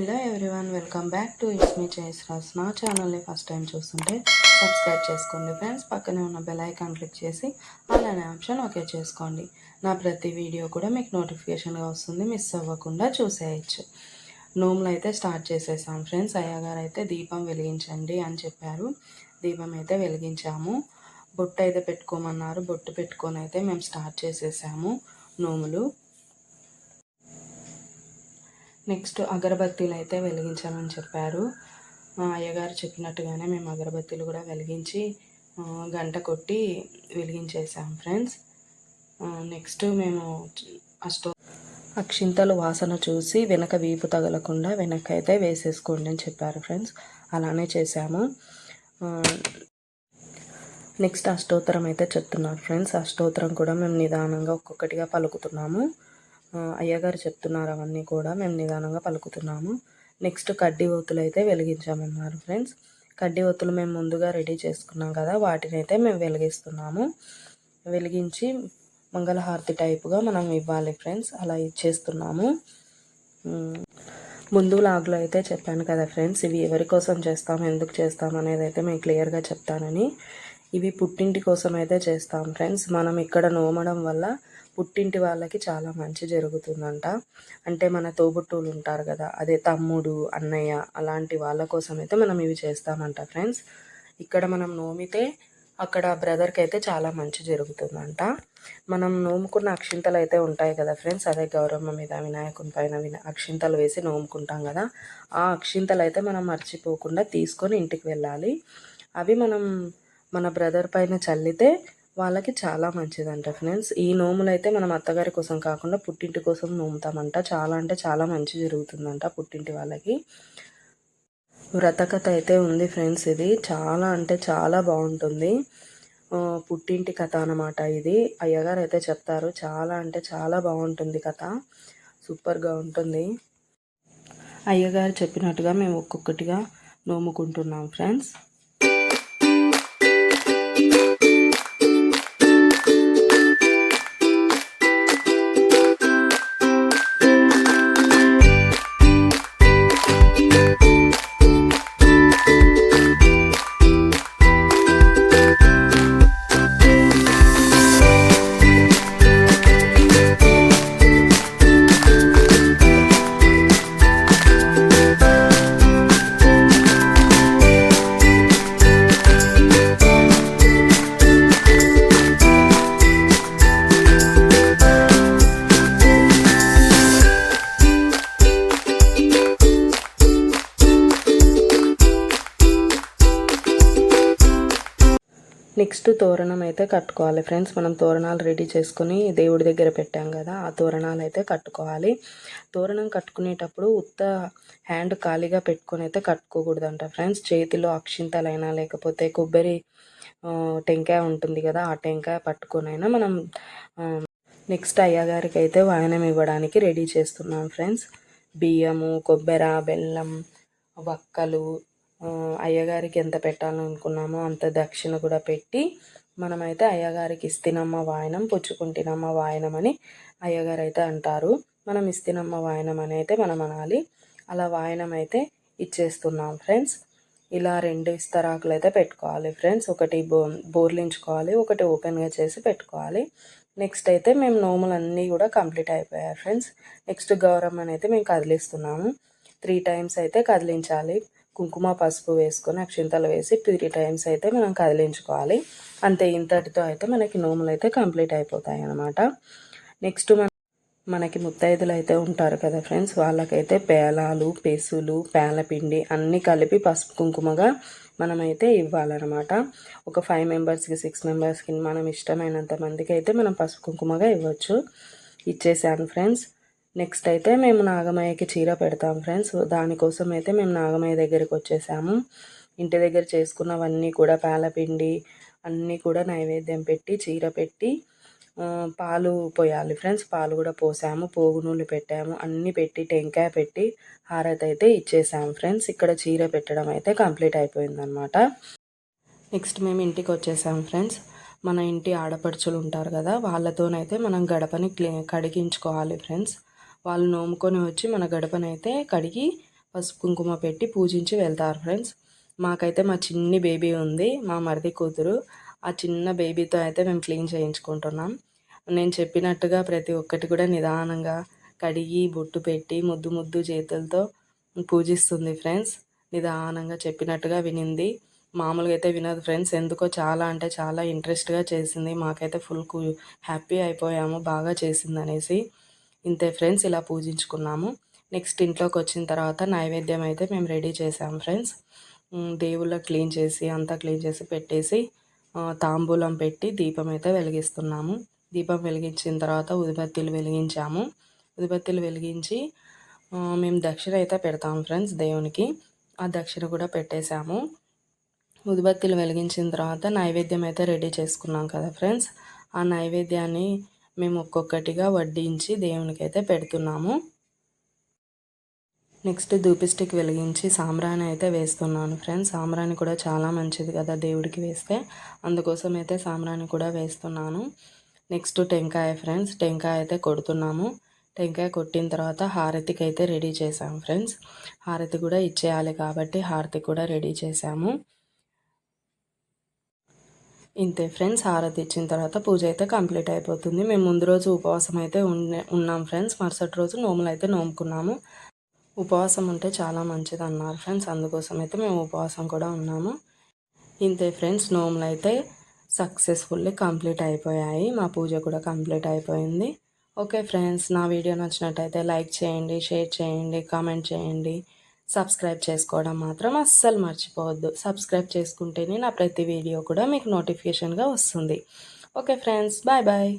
Hello everyone welcome back to it's me Rasna ఛానల్ని first time చూస్తుంటే subscribe చేసుకోండి friends పక్కనే ఉన్న బెల్ ఐకాన్ క్లిక్ చేసి అలానే ఆప్షన్ ఓకే చేసుకోండి. నా ప్రతి వీడియో కూడా మీకు నోటిఫికేషన్గా వస్తుంది మిస్ అవ్వకుండా చూసేయచ్చు. నోములు అయితే స్టార్ట్ చేసేసాం ఫ్రెండ్స్ అయ్యగారు అయితే దీపం వెలిగించండి అని చెప్పారు. దీపం అయితే వెలిగించాము. బొట్టు అయితే పెట్టుకోమన్నారు. బొట్టు పెట్టుకొని అయితే మేము స్టార్ట్ చేసేసాము నోములు. నెక్స్ట్ అగరబత్తీలు అయితే వెలిగించామని చెప్పారు అయ్యగారు చెప్పినట్టుగానే మేము అగరబత్తీలు కూడా వెలిగించి గంట కొట్టి వెలిగించేసాం ఫ్రెండ్స్. నెక్స్ట్ మేము అష్టో అక్షింతలు వాసన చూసి వెనక వీపు తగలకుండా వెనక అయితే వేసేసుకోండి అని చెప్పారు ఫ్రెండ్స్. అలానే చేశాము. నెక్స్ట్ అష్టోత్తరం అయితే చెప్తున్నారు ఫ్రెండ్స్. అష్టోత్తరం కూడా మేము నిదానంగా ఒక్కొక్కటిగా పలుకుతున్నాము. అయ్యగారు చెప్తున్నారు అవన్నీ కూడా. మేము నిదానంగా పలుకుతున్నాము. నెక్స్ట్ కడ్డీ ఒత్తులు అయితే వెలిగించామన్నారు ఫ్రెండ్స్ కడ్డీ ఒత్తులు మేము ముందుగా రెడీ చేసుకున్నాం కదా వాటిని అయితే మేము వెలిగిస్తున్నాము. వెలిగించి మంగళహారతి టైపుగా మనం ఇవ్వాలి ఫ్రెండ్స్ అలా ఇచ్చేస్తున్నాము ముందు లాగ్లో అయితే చెప్పాను కదా ఫ్రెండ్స్ ఇవి ఎవరి కోసం చేస్తాం ఎందుకు చేస్తాం అనేది అయితే మేము క్లియర్గా చెప్తానని. ఇవి పుట్టింటి కోసం అయితే చేస్తాం ఫ్రెండ్స్ మనం ఇక్కడ నోమడం వల్ల పుట్టింటి వాళ్ళకి చాలా మంచి జరుగుతుందంట. అంటే మన తోబుట్టువులు ఉంటారు కదా అదే తమ్ముడు అన్నయ్య అలాంటి వాళ్ళ కోసం అయితే మనం ఇవి చేస్తామంట ఫ్రెండ్స్ ఇక్కడ మనం నోమితే అక్కడ బ్రదర్కి అయితే చాలా మంచి జరుగుతుందంట. మనం నోముకున్న అక్షింతలు అయితే ఉంటాయి కదా ఫ్రెండ్స్ అదే గౌరమ్మ మీద వినాయకుని పైన వినా అక్షింతలు వేసి నోముకుంటాం కదా ఆ అక్షింతలు అయితే మనం మర్చిపోకుండా తీసుకొని ఇంటికి వెళ్ళాలి. అవి మనం మన బ్రదర్ పైన చల్లితే వాళ్ళకి చాలా మంచిదంట ఫ్రెండ్స్ ఈ నోములు అయితే మనం అత్తగారి కోసం కాకుండా పుట్టింటి కోసం నోముతామంట. చాలా అంటే చాలా మంచి జరుగుతుందంట పుట్టింటి వాళ్ళకి. వ్రతకథ అయితే ఉంది ఫ్రెండ్స్ ఇది. చాలా అంటే చాలా బాగుంటుంది. పుట్టింటి కథ అనమాట ఇది. అయ్యగారు అయితే చెప్తారు చాలా అంటే చాలా బాగుంటుంది కథ. సూపర్గా ఉంటుంది. అయ్యగారు చెప్పినట్టుగా మేము ఒక్కొక్కటిగా నోముకుంటున్నాం ఫ్రెండ్స్ నెక్స్ట్ తోరణం అయితే కట్టుకోవాలి ఫ్రెండ్స్. మనం తోరణాలు రెడీ చేసుకుని దేవుడి దగ్గర పెట్టాం కదా ఆ తోరణాలు అయితే కట్టుకోవాలి. తోరణం కట్టుకునేటప్పుడు ఉత్త హ్యాండ్ ఖాళీగా పెట్టుకొని అయితే కట్టుకోకూడదంట ఫ్రెండ్స్. చేతిలో అక్షింతలైనా లేకపోతే కొబ్బరి టెంకాయ ఉంటుంది కదా ఆ టెంకాయ పట్టుకొనైనా మనం నెక్స్ట్ అయ్యగారికి అయితే వాయనం ఇవ్వడానికి రెడీ చేస్తున్నాం ఫ్రెండ్స్. బియ్యము కొబ్బరి బెల్లం వక్కలు అయ్యగారికి ఎంత పెట్టాలనుకున్నామో అంత దక్షిణ కూడా పెట్టి మనమైతే అయ్యగారికి ఇస్తినమ్మ వాయనం పుచ్చుకుంటినమ్మ వాయనం అని అయ్యగారు అయితే అంటారు. మనం ఇస్తినమ్మ వాయనం అని అయితే మనం అనాలి. అలా వాయనం అయితే ఇచ్చేస్తున్నాం ఫ్రెండ్స్. ఇలా రెండు ఇస్తరాకులు అయితే పెట్టుకోవాలి ఫ్రెండ్స్. ఒకటి బో బోర్లించుకోవాలి ఒకటి ఓపెన్గా చేసి పెట్టుకోవాలి. నెక్స్ట్ అయితే మేము నోములన్నీ కూడా కంప్లీట్ అయిపోయాయి ఫ్రెండ్స్. నెక్స్ట్ గౌరమ్మని అయితే మేము కదిలిస్తున్నాము. త్రీ టైమ్స్ అయితే కదిలించాలి. కుంకుమ పసుపు వేసుకొని అక్షింతలు వేసి త్రీ టైమ్స్ అయితే మనం కదిలించుకోవాలి. అంతే ఇంతటితో అయితే మనకి నోములు అయితే కంప్లీట్ అయిపోతాయి అన్నమాట. నెక్స్ట్ మన మనకి ముత్తైదులు అయితే ఉంటారు కదా ఫ్రెండ్స్ వాళ్ళకైతే పేలాలు పెసులు పేలపిండి అన్నీ కలిపి పసుపు కుంకుమగా మనమైతే ఇవ్వాలన్నమాట. ఒక ఫైవ్ మెంబర్స్కి సిక్స్ మెంబర్స్కి మనం ఇష్టమైనంత మందికి అయితే మనం పసుపు కుంకుమగా ఇవ్వచ్చు. ఇచ్చేసాను ఫ్రెండ్స్. నెక్స్ట్ అయితే మేము నాగమయ్యకి చీర పెడతాం ఫ్రెండ్స్ దానికోసం అయితే మేము నాగమయ్య దగ్గరికి వచ్చేసాము. ఇంటి దగ్గర చేసుకున్నవన్నీ కూడా పాలపిండి అన్నీ కూడా నైవేద్యం పెట్టి చీర పెట్టి పాలు పోయాలి ఫ్రెండ్స్ పాలు కూడా పోసాము పోగు పెట్టాము అన్నీ పెట్టి టెంకాయ పెట్టి హారతి అయితే ఇచ్చేసాము ఫ్రెండ్స్ ఇక్కడ చీర పెట్టడం అయితే కంప్లీట్ అయిపోయిందనమాట నెక్స్ట్ మేము ఇంటికి వచ్చేసాము ఫ్రెండ్స్ మన ఇంటి ఆడపడుచులు ఉంటారు కదా వాళ్ళతోనైతే మనం గడపని క్లీ కడిగించుకోవాలి ఫ్రెండ్స్ వాళ్ళు నోముకొని వచ్చి మన గడపనైతే కడిగి పసుపు కుంకుమ పెట్టి పూజించి వెళ్తారు ఫ్రెండ్స్. మాకైతే మా చిన్ని బేబీ ఉంది మా మరిది కూతురు. ఆ చిన్న బేబీతో అయితే మేము క్లీన్ చేయించుకుంటున్నాం. నేను చెప్పినట్టుగా ప్రతి ఒక్కటి కూడా నిదానంగా కడిగి బొట్టు పెట్టి ముద్దు ముద్దు చేతులతో పూజిస్తుంది ఫ్రెండ్స్. నిదానంగా చెప్పినట్టుగా వినింది. మామూలుగా అయితే వినదు ఫ్రెండ్స్. ఎందుకో చాలా అంటే చాలా ఇంట్రెస్ట్గా చేసింది. మాకైతే ఫుల్ హ్యాపీ అయిపోయాము బాగా చేసింది అనేసి ఇంతే ఫ్రెండ్స్ ఇలా పూజించుకున్నాము. నెక్స్ట్ ఇంట్లోకి వచ్చిన తర్వాత నైవేద్యం అయితే మేము రెడీ చేసాము ఫ్రెండ్స్. దేవుళ్ళ క్లీన్ చేసి అంతా క్లీన్ చేసి పెట్టేసి తాంబూలం పెట్టి దీపం అయితే వెలిగిస్తున్నాము. దీపం వెలిగించిన తర్వాత ఉదిబత్తిలు వెలిగించాము. ఉదిబత్తిలు వెలిగించి మేము దక్షిణ అయితే పెడతాము ఫ్రెండ్స్ దేవునికి. ఆ దక్షిణ కూడా పెట్టేశాము. ఉదిబత్తిలు వెలిగించిన తర్వాత నైవేద్యం అయితే రెడీ చేసుకున్నాం కదా ఫ్రెండ్స్. ఆ నైవేద్యాన్ని మేము ఒక్కొక్కటిగా వడ్డించి దేవునికి అయితే పెడుతున్నాము. నెక్స్ట్ ధూపి స్టిక్ వెలిగించి సాంబ్రాణి అయితే వేస్తున్నాను ఫ్రెండ్స్. సాంబ్రాణి కూడా చాలా మంచిది కదా దేవుడికి వేస్తే. అందుకోసం అయితే సాంబ్రాణి కూడా వేస్తున్నాను. నెక్స్ట్ టెంకాయ ఫ్రెండ్స్ టెంకాయ అయితే కొడుతున్నాము. టెంకాయ కొట్టిన తర్వాత హారతికి అయితే రెడీ చేసాము ఫ్రెండ్స్. హారతి కూడా ఇచ్చేయాలి కాబట్టి హారతి కూడా రెడీ చేసాము ఇంతే ఫ్రెండ్స్ హారతి ఇచ్చిన తర్వాత పూజ అయితే కంప్లీట్ అయిపోతుంది. మేము ముందు రోజు ఉపవాసం అయితే ఉన్నాం ఫ్రెండ్స్. మరుసటి రోజు నోములు అయితే నోముకున్నాము. ఉపవాసం ఉంటే చాలా మంచిది అన్నారు ఫ్రెండ్స్. అందుకోసం అయితే మేము ఉపవాసం కూడా ఉన్నాము. ఇంతే ఫ్రెండ్స్ నోములు అయితే సక్సెస్ఫుల్లీ కంప్లీట్ అయిపోయాయి. మా పూజ కూడా కంప్లీట్ అయిపోయింది. ఓకే ఫ్రెండ్స్ నా వీడియో నచ్చినట్టయితే లైక్ చేయండి షేర్ చేయండి కామెంట్ చేయండి. సబ్స్క్రైబ్ చేసుకోవడం మాత్రం అస్సలు మర్చిపోవద్దు. సబ్స్క్రైబ్ చేసుకుంటేనే నా ప్రతి వీడియో కూడా మీకు నోటిఫికేషన్గా వస్తుంది. Okay friends bye bye.